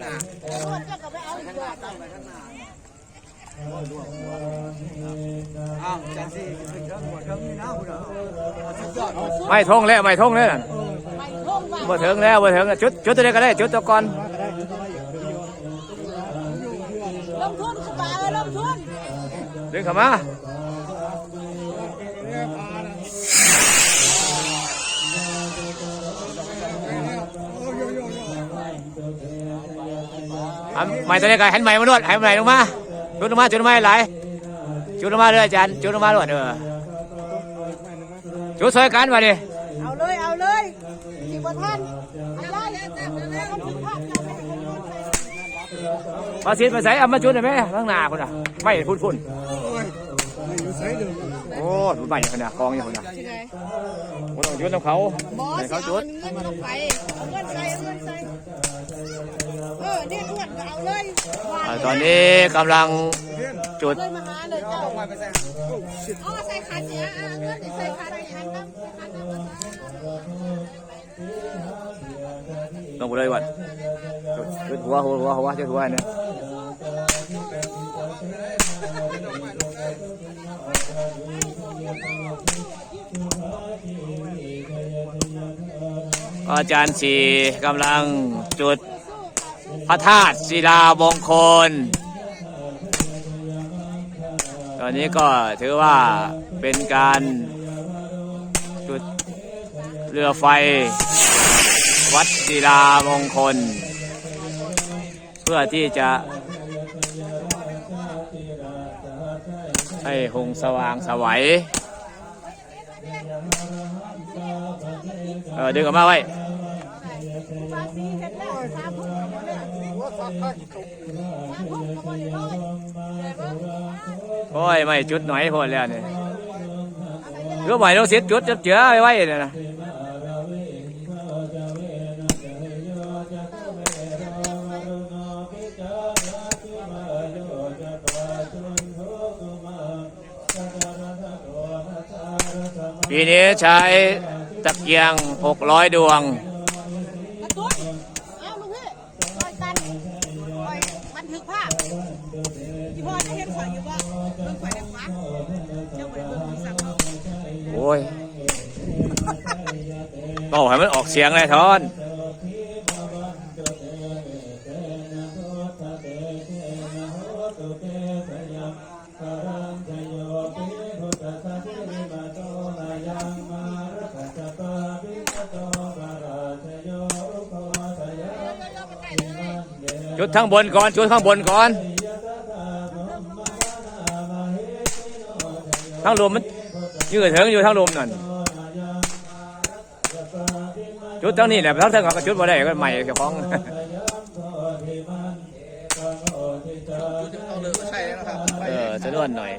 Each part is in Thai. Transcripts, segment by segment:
หน้าเจ้าก็ไปเอาอีกว่าตั้งไปข้างหน้าอ้าวจังสิขึ้นเทิงหัวเทิงนี่นะคุณเหรอสุดยอดไม่ทงแล้วไม่ทงแล้วนั่นไม่ท่องว่าบ่ถึงแล้วบ่ถึงแล้วจุดจุดตัวนี้ก็ได้จุดตัวก่อนลงทุนสบายลงทุนดึงเข้ามา ทำใหม่ตัวนี้ก็หันใหม่มานวดหันใหม่ลงมาจุดลงมาจุดลงมาให้ไหลายจุดลงมาเลยอาจารย์จุดลงมาลวดเออจุดซอยกันมาดิเอาเลยเอาเลยสิบ่ทันเอาได้มันถึงภาพกันไม่ให้คนใส่พอสิมาใส่เอามาจุดหน่อยไหมข้างหน้าคนน่ะไม่พุ่นพุ่น โอ้ดูใหม่ขนาดกองอย่างคนน่ะที่ไหนคนต้องจุดน้ำเขาบอสให้เอาเขาจุดเงินลงไปเอาเงินใส่เอาเงินใส่เออเนี่ยอ้วนก็เอาเลยอ่าตอนนี้กำลังจุดเลยมาหาเลยเจ้าไปใส่เอาใส่ขันเนี่ยเอาเงินใส่ขันใส่ขันน้ำใส่ขันน้ำลงไปเลยวันจุดจุดหัวหัวหัวหัวจุดหัวเนี่ย อาจารย์สีกำลังจุดพระธาตุศิลามงคล ตอนนี้ก็ถือว่าเป็นการจุดเรือไฟ วัดศิลามงคล เพื่อที่จะให้หงสว่างสวัย เออดึงออกมาไว้โอ้ยไม่จุดหน่อยพอแล้วเนี่ยก็ไหวต้องเสียจุดจับเจือไว้ไว้เนี่ยนะปีนี้ใช้ ตะเกียง 600 ดวง กระตุ้นเอาลูกพี่ลอยตันลอยบันทึกภาพที่พ่อจะเห็นข่อยอยู่บ่เบิ่งข่อยได้ฟังเจ้าบ่ได้เบิ่งมีสั่งเนาโอ้ยบอกให้มันออกเสียงเลยทอนจุ ดข้างบนก่อนจุดข้างบนก่อนทั้งลมมันยืดถึงอยู่ทั้งลมนั่นจุดทั้งนี้แหละทั้งทั้งก็จุดมาได้ก็ใหม่เจ้าของเอาเลยใช่แล้วครับเออจะนวดหน่อย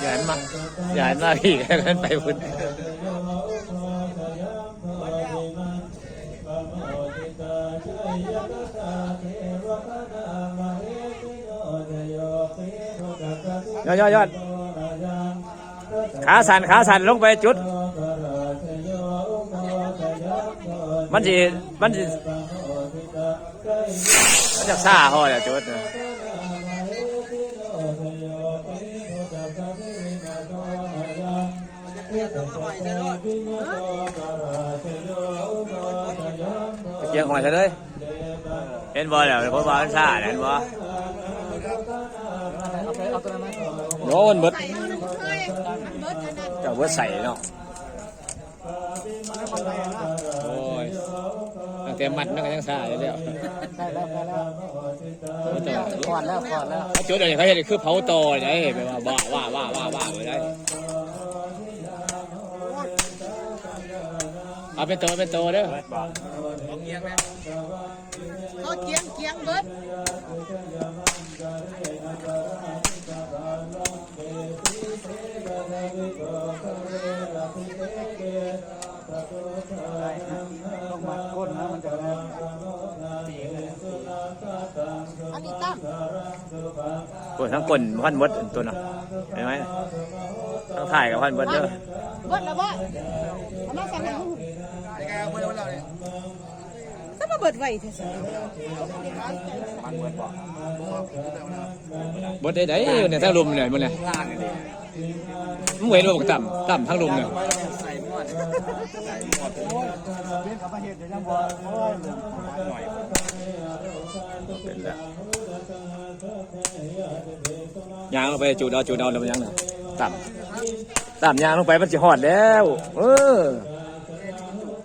อย่าหันมาอย่าหันมาพี่กันไปพุ่น ยอดยอดยอดขาสั่นขาสั่นลงไปจุด มันสิมันสิมันจะซ่าพอจะจุดน่ะตะเกียงหอยซะเลยเห็นบ่แล้วเพราะว่ามันซาเห็นบ่ โน่นเบิดใส่เอาน้ำเคยเบิดอันนั้นเจ้าเบิดใส่เนาะโอ้ยตั้งแต่มัดมันก็ยังซ่าอยู่แล้วได้แล้วได้แล้วเอาต่อก่อนแล้วก่อนแล้วเขาจุดอะไรเขาจะคือเผาต่อไงแบบว่าว่าว่าว่าว่าว่าไปได้เอาเป็นตัวเป็นตัวเด้อเขาเกียงเกียงเบิด ต้องมัดก้นนะมันจะตีเลยอันนี้ตั้งตัวทั้งก้นพันมดตัวน่ะเห็นไหมทั้งถ่ายกับพันมดเด้อเบิดแล้วบ่เอามาสั่งให้ลูกยังไงเมื่อวันเราเนี่ยถ้ามาเบิดไว้เถอะสิมันเหมือนบอกบดได้ไดเนี่ยทั้งลุมเนี่ยมันเนี่ยล่างนี่ มึงเห็นว่าบอกต่ำต่ำทั้งลุมเนี่ยใส่หมดใส่หมดเรื่องกับประเทศเดี๋ยวยังบอกหน่อยเป็นแล้วยางลงไปจูดเอาจูดเอาแล้วมันยังน่ะต่ำต่ำยางลงไปมันจะหอดแล้ว เออ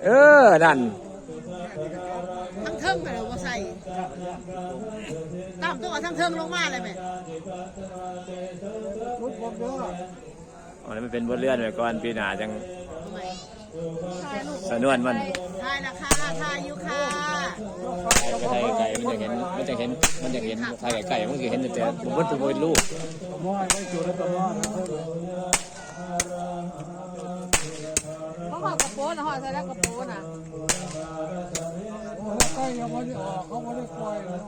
เออนั่นทั้งเทิงไปแล้ วบ่ใส่ตามตัวทั้งเทิงลงมาเลยแม่รุดผมเด้ออ๋อแล้วมันเป็นบทเลื่อนไว้ก่อนปีหน้าจังทำไมถ่ายรูปสนวนมันถ่ายราคาถ่ายอยู่ค่ะไก่ไก่มันจะเห็นมันจะเห็นมันจะเห็นไก่ไก่มันจะเห็นแต่ผมว่าตัวเป็นลูกมอยไม่จุดแล้วก็มอยเขาหอกระโปรงนะหอใส่แล้วกระโปรงน่ะโอ้ใกล้ยังไม่ได้ออกเขาไม่ได้ปล่อยเลย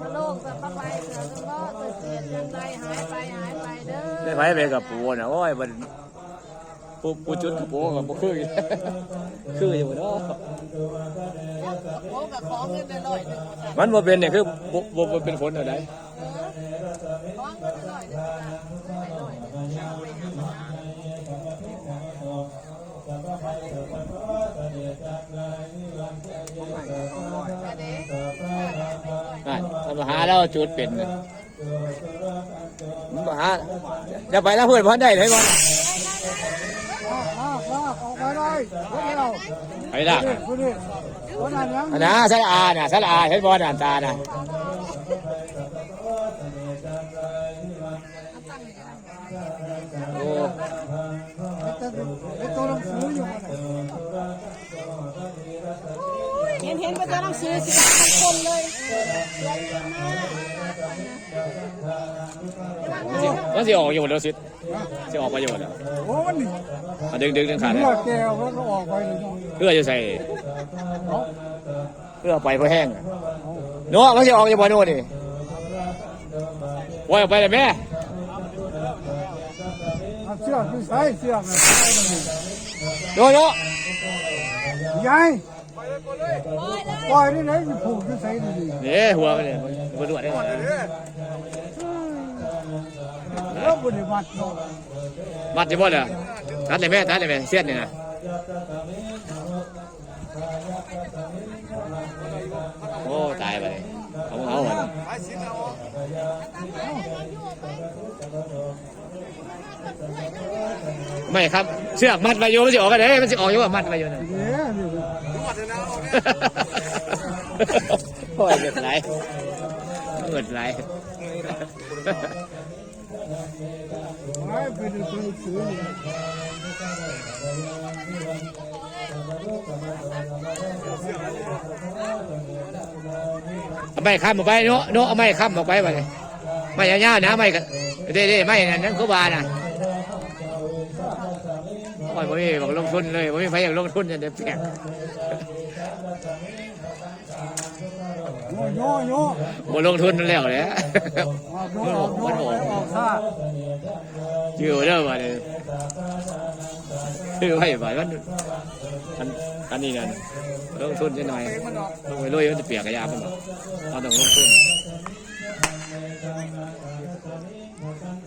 มาโลกแบบไปแล้วก็เกิดเสียนยั งไงหายไปหายไปเด้อ ได้ไฟไปกับปูนะโอ้ยมันปูปูจุดกับปูกับปูคืออยู่คืออยู่เนาะโอ้กับของเงินไปลอยหนึ่งมันบ่เป็นเนี่ยคือบ่บ่บ่เป็นผลอะไรของเงินไปลอยหนึ่งไปลอยหนึ่งอันนี้นั่นทำหาแล้วจุดเป็นน่ะมันบ่ หาจะไปแล้วเพื่อนพันได้เลยบ่ลากลากลากออกไปเลยพวกเราไปดักคุณดิคนนั้นยังอันนะสระอาน่ะสระอาเห็นบ่น่ะตาน่ะโอ้ไอ้ตัวหนังสืออยู่เห็นเห็นไปตัวหนังสือสิทั้งคนเลยมั นสิออกอยู่แล้วสิสิออกไปอยู่แล้วโอ้มันนี่มาดึงดึงดึงขาดเลืเลยอดแก้วแล้วก็ออกไปเลยเพื่อจะใส่เพื่อไปเพอแห้งอะเนาะมันจะออกจากบ่อนู่นนี่ปล่อยออกไปเลยแม่เสื้อคือใส่เสื้อมันใส่มันนี่โน่โน่ยายปล่อยนี่ไหนจะผูกจะใส่ดีนี่หัวมันเนี่ยมันรวดได้ไงแล้ วบริวัติเนาะมัดจะบ่เลยตัดเลยแม่ตัดเลยแม่เสี้ยนนี่นะโอ้ตายไปเขาเอาหันไม่ครับเสือกมัดไปโยมันจะออกกันเด้มันจะออกโยมัดไปโยนะโอ้ยเกิดไรเกิดไร เอาไม่ข้ามออกไปเนาะเนาะเอาไม่ข้ามออกไปไปเลยไม่ยาวๆนะไม่กันเด้ๆไม่นั่นนั่นเขาบาน่ะโอ้ยผมมีบอกลงทุนเลยผมมีใครอยากลงทุนจะเด็ดแปลก โย่โย่โย่บ่ลงทุนนั่นแล้วเลยออกโย่ออกโย่ออกซาชื่อเด้อมาเลยชื่อไว้บ่มันอันอันนี้นั่นลงทุนจะหน่อยลงไปลุยมันจะเปียกกระยามันเราต้องลงทุน